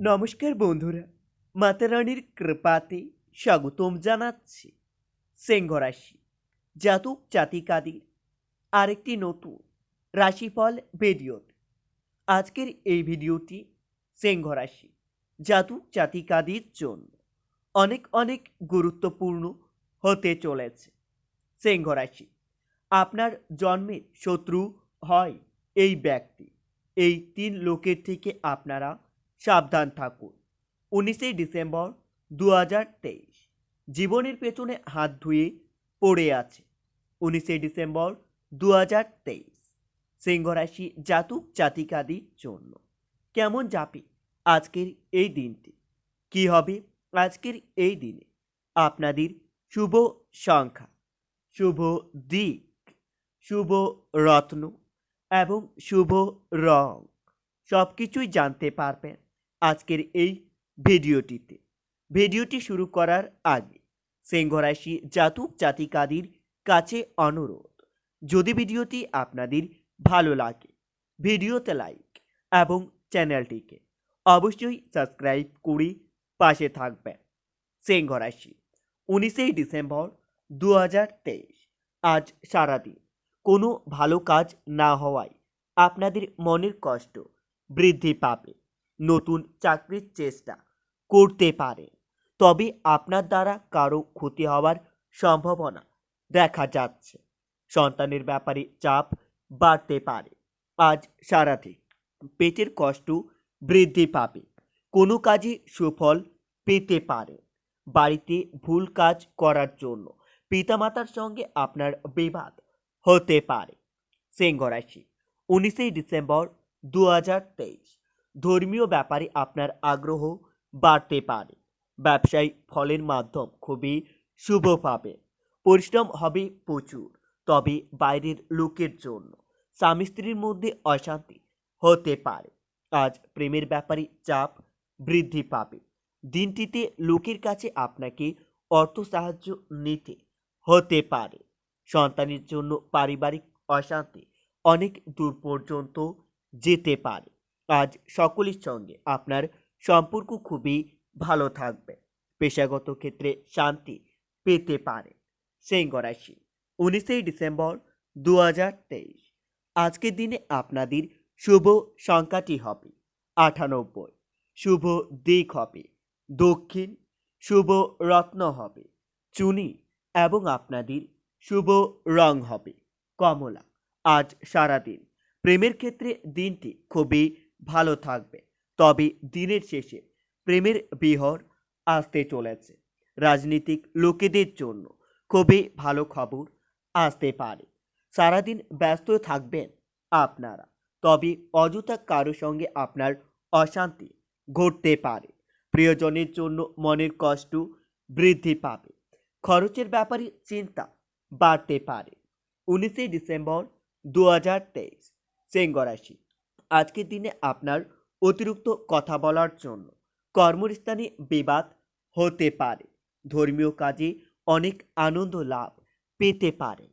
নমস্কার বন্ধুরা, মাতা রানীর কৃপাতে স্বাগতম জানাচ্ছি সিংহ রাশি জাতক জাতিকাদের আরেকটি নতুন রাশিফল ভিডিওতে। আজকের এই ভিডিওটি সিংহ রাশি জাতক জাতিকাদের জন্য অনেক অনেক গুরুত্বপূর্ণ হতে চলেছে। সিংহ রাশি, আপনার জন্মের শত্রু হয় এই ব্যক্তি। এই তিন লোকের থেকে আপনারা সাবধান থাকুন। উনিশে ডিসেম্বর দু হাজার তেইশ। জীবনের পেছনে হাত ধুয়ে পড়ে আছে। উনিশে ডিসেম্বর দু হাজার তেইশ সিংহরাশি জাতক জাতিকাদের জন্য। কেমন যাবে আজকের এই দিনটি? কি হবে আজকের এই দিনে? আপনাদের শুভ সংখ্যা, শুভ দিক, শুভ রত্ন এবং শুভ রং। সব কিছুই জানতে পারবেন। আজকের এই ভিডিওটিতে। ভিডিওটি শুরু করার আগে সিংহরাশি জাতক জাতিকাদের কাছে অনুরোধ, যদি ভিডিওটি আপনাদের ভালো লাগে, ভিডিওতে লাইক এবং চ্যানেলটিকে অবশ্যই সাবস্ক্রাইব করে পাশে থাকবেন। সিংহরাশি উনিশেই ডিসেম্বর দু হাজার তেইশ, আজ সারাদিন কোনো ভালো কাজ না হওয়ায় আপনাদের মনের কষ্ট বৃদ্ধি পাবে। নতুন চাকরির চেষ্টা করতে পারে। তবে আপনার দ্বারা কারও ক্ষতি হওয়ার সম্ভাবনা দেখা যাচ্ছে। সন্তানের ব্যাপারে চাপ বাড়তে পারে। আজ সারাদিন পেটের কষ্ট বৃদ্ধি পাবে। কোনো কাজে সুফল পেতে পারে। বাড়িতে ভুল কাজ করার জন্য পিতামাতার সঙ্গে আপনার বিবাদ হতে পারে। সিংহ রাশি উনিশে ডিসেম্বর দু হাজার তেইশ। ধর্মীয় ব্যাপারে আপনার আগ্রহ বাড়তে পারে। ব্যবসায়ী ফলের মাধ্যম খুবই শুভ পাবে। পরিশ্রম হবে প্রচুর, তবে বাইরের লোকের জন্য। স্বামী স্ত্রীর মধ্যে অশান্তি হতে পারে। আজ প্রেমের ব্যাপারে চাপ বৃদ্ধি পাবে। দিনটিতে লোকের কাছে আপনাকে অর্থ সাহায্য নিতে হতে পারে। সন্তানের জন্য পারিবারিক অশান্তি অনেক দূর পর্যন্ত যেতে পারে। আজ সকলের সঙ্গে। আপনার সম্পর্ক খুবই ভালো থাকবে। পেশাগত ক্ষেত্রে শান্তি পেতে পারে। সিংহ রাশি উনিশে ডিসেম্বর দু হাজার তেইশ। আজকের দিনে আপনাদের শুভ সংখ্যাটি হবে আটানব্বই। শুভ দিক হবে দক্ষিণ। শুভ রত্ন হবে চুনি এবং আপনাদের শুভ রং হবে কমলা। আজ সারাদিন প্রেমের ক্ষেত্রে দিনটি খুবই ভালো থাকবে। তবে দিনের শেষে প্রেমের বিহর আসতে চলেছে। রাজনীতিক লোকেদের জন্য খুবই ভালো খবর আসতে পারে। সারাদিন ব্যস্ত থাকবেন আপনারা, তবে অযথা কারও সঙ্গে আপনার অশান্তি ঘটতে পারে। প্রিয়জনের জন্য মনের কষ্ট বৃদ্ধি পাবে। খরচের ব্যাপারে চিন্তা বাড়তে পারে। উনিশে ডিসেম্বর দু হাজার তেইশ সিংহরাশি আজকের দিনে আপনার অতিরিক্ত কথা বলার জন্য কর্মস্থানে বিবাদ হতে পারে। ধর্মীয় কাজে অনেক আনন্দ লাভ পেতে পারে।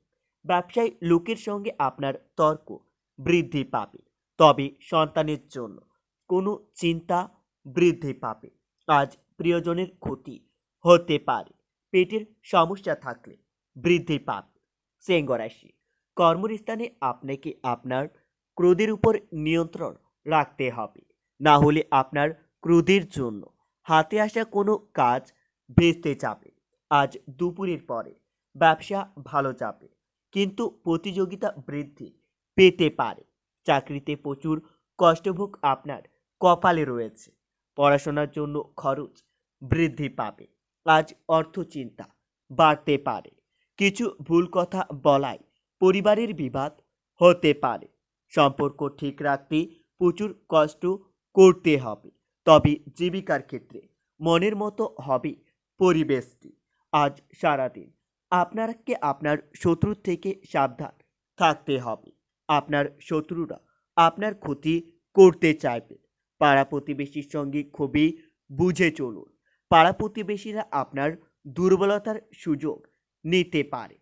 ব্যবসায়ী লোকের সঙ্গে আপনার তর্ক বৃদ্ধি পাবে। তবে সন্তানের জন্য কোনো চিন্তা বৃদ্ধি পাবে। আজ প্রিয়জনের ক্ষতি হতে পারে। পেটের সমস্যা থাকলে বৃদ্ধি পাবে। সিংহ রাশি কর্মস্থানে আপনাকে আপনার ক্রোধের উপর নিয়ন্ত্রণ রাখতে হবে। না হলে আপনার ক্রোধের জন্য হাতে আসা কোনো কাজ ভেস্তে যাবে আজ দুপুরের পরে ব্যবসা ভালো যাবে কিন্তু প্রতিযোগিতা বৃদ্ধি পেতে পারে। চাকরিতে প্রচুর কষ্টভোগ আপনার কপালে রয়েছে। পড়াশোনার জন্য খরচ বৃদ্ধি পাবে। আজ অর্থ চিন্তা বাড়তে পারে। কিছু ভুল কথা বলায় পরিবারের বিবাদ হতে পারে। সম্পর্ক ঠিক রাখতে প্রচুর কষ্ট করতে হবে। তবে জীবিকার ক্ষেত্রে মনের মতো হবে পরিবেশটি আজ সারাদিন। আপনাকে আপনার শত্রুর থেকে সাবধান থাকতে হবে। আপনার শত্রুরা আপনার ক্ষতি করতে চাইবে। পাড়া প্রতিবেশীর সঙ্গে খুবই বুঝে চলুন। পাড়া প্রতিবেশীরা আপনার দুর্বলতার সুযোগ নিতে পারে।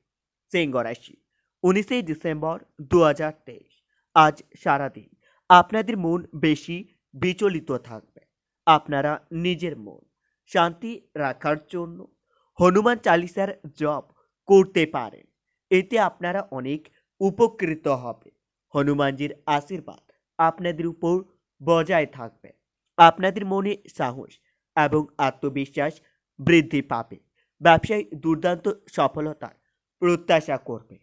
সিংহ রাশি উনিশে ডিসেম্বর দু হাজার তেইশ। আজ সারাদিন আপনাদের মন বেশি বিচলিত থাকবে। আপনারা নিজের মন শান্তি রাখার জন্য হনুমান চালিসার জপ করতে পারেন। এতে আপনারা অনেক উপকৃত হবে হনুমানজির আশীর্বাদ আপনাদের উপর বজায় থাকবে। আপনাদের মনে সাহস এবং আত্মবিশ্বাস বৃদ্ধি পাবে। ব্যবসায় দুর্দান্ত সফলতার প্রত্যাশা করবে।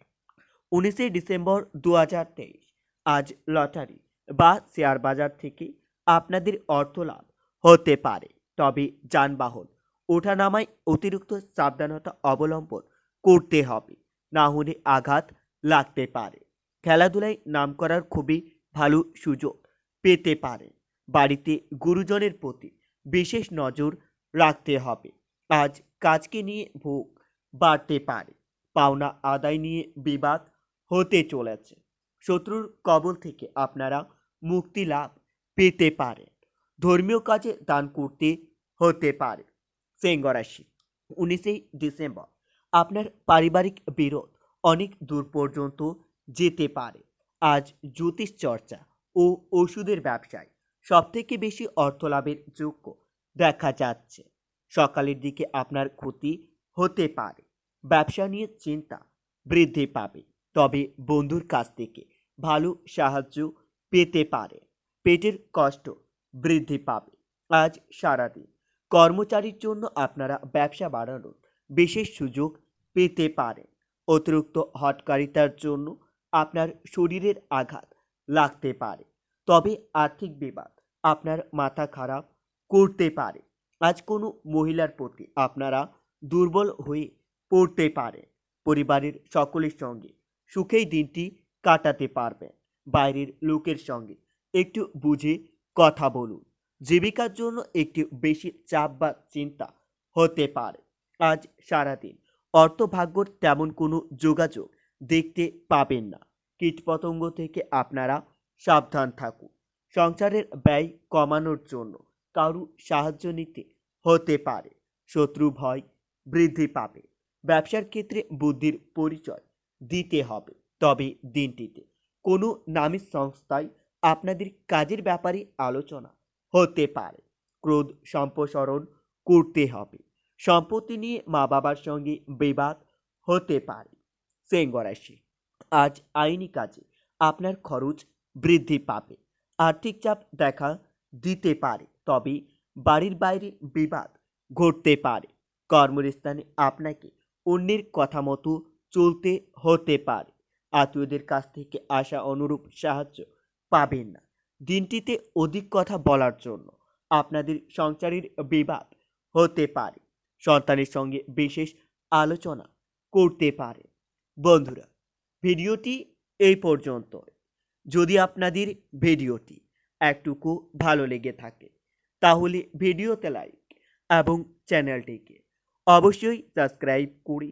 উনিশে ডিসেম্বর দু হাজার তেইশ। আজ লটারি বা শেয়ার বাজার থেকে আপনাদের অর্থ লাভ হতে পারে। তবে যানবাহন, ওঠানামায় অতিরিক্ত সাবধানতা অবলম্বন করতে হবে। না হলে আঘাত লাগতে পারে। খেলাধুলায় নাম করার খুবই ভালো সুযোগ পেতে পারেন বাড়িতে গুরুজনের প্রতি বিশেষ নজর রাখতে হবে। আজ কাজকে নিয়ে ভোগ বাড়তে পারে। পাওনা আদায় নিয়ে বিবাদ হতে চলেছে। শত্রুর কবল থেকে আপনারা মুক্তি লাভ পেতে পারেন। ধর্মীয় কাজে দান করতে হতে পারে। সিংহ রাশি উনিশে ডিসেম্বর। আপনার পারিবারিক বিরোধ অনেক দূর পর্যন্ত যেতে পারে। আজ জ্যোতিষ চর্চা ও ওষুধের ব্যবসায় সবথেকে বেশি অর্থ লাভের যোগ্য দেখা যাচ্ছে। সকালের দিকে আপনার ক্ষতি হতে পারে। ব্যবসা নিয়ে চিন্তা বৃদ্ধি পাবে। তবে বন্ধুর কাছ থেকে ভালো সাহায্য পেতে পারে। পেটের কষ্ট বৃদ্ধি পাবে। আজ সারাদিন কর্মচারীর জন্য আপনারা ব্যবসা বাড়ানোর বিশেষ সুযোগ পেতে পারেন। অতিরিক্ত হটকারিতার জন্য আপনার শরীরের আঘাত লাগতে পারে। তবে আর্থিক বিবাদ আপনার মাথা খারাপ করতে পারে। আজ কোনো মহিলার প্রতি আপনারা দুর্বল হয়ে পড়তে পারে পরিবারের সকলের সঙ্গে সুখেই দিনটি কাটাতে পারবেন বাইরের লোকের সঙ্গে একটু বুঝে কথা বলুন। জীবিকার জন্য একটু বেশি চাপ বা চিন্তা হতে পারে। আজ সারাদিন অর্থভাগ্যর তেমন কোনো যোগাযোগ দেখতে পাবেন না। কীটপতঙ্গ থেকে আপনারা সাবধান থাকুন। সংসারের ব্যয় কমানোর জন্য কারু সাহায্য নিতে হতে পারে। শত্রু ভয় বৃদ্ধি পাবে। ব্যবসার ক্ষেত্রে বুদ্ধির পরিচয় দিতে হবে, তবে দিনটিতে। কোনো নামী সংস্থায় আপনাদের কাজের ব্যাপারে আলোচনা হতে পারে। ক্রোধ সম্প্রসারণ করতে হবে। সম্পত্তি নিয়ে মা বাবার সঙ্গে বিবাদ হতে পারে। সেঙ্গরাশি আজ আইনি কাজে আপনার খরচ বৃদ্ধি পাবে। আর্থিক চাপ দেখা দিতে পারে, তবে বাড়ির বাইরে বিবাদ ঘটতে পারে। কর্মস্থানে আপনাকে অন্যের কথা মতো চলতে হতে পারে। আত্মীয়দের কাছ থেকে আসা অনুরূপ সাহায্য পাবেন না। দিনটিতে অধিক কথা বলার জন্য আপনাদের সংসারের বিবাদ হতে পারে। সন্তানের সঙ্গে বিশেষ আলোচনা করতে পারে। বন্ধুরা, ভিডিওটি এই পর্যন্ত যদি আপনাদের ভিডিওটি একটুকু ভালো লেগে থাকে, তাহলে ভিডিওতে লাইক এবং চ্যানেলটিকে অবশ্যই সাবস্ক্রাইব করে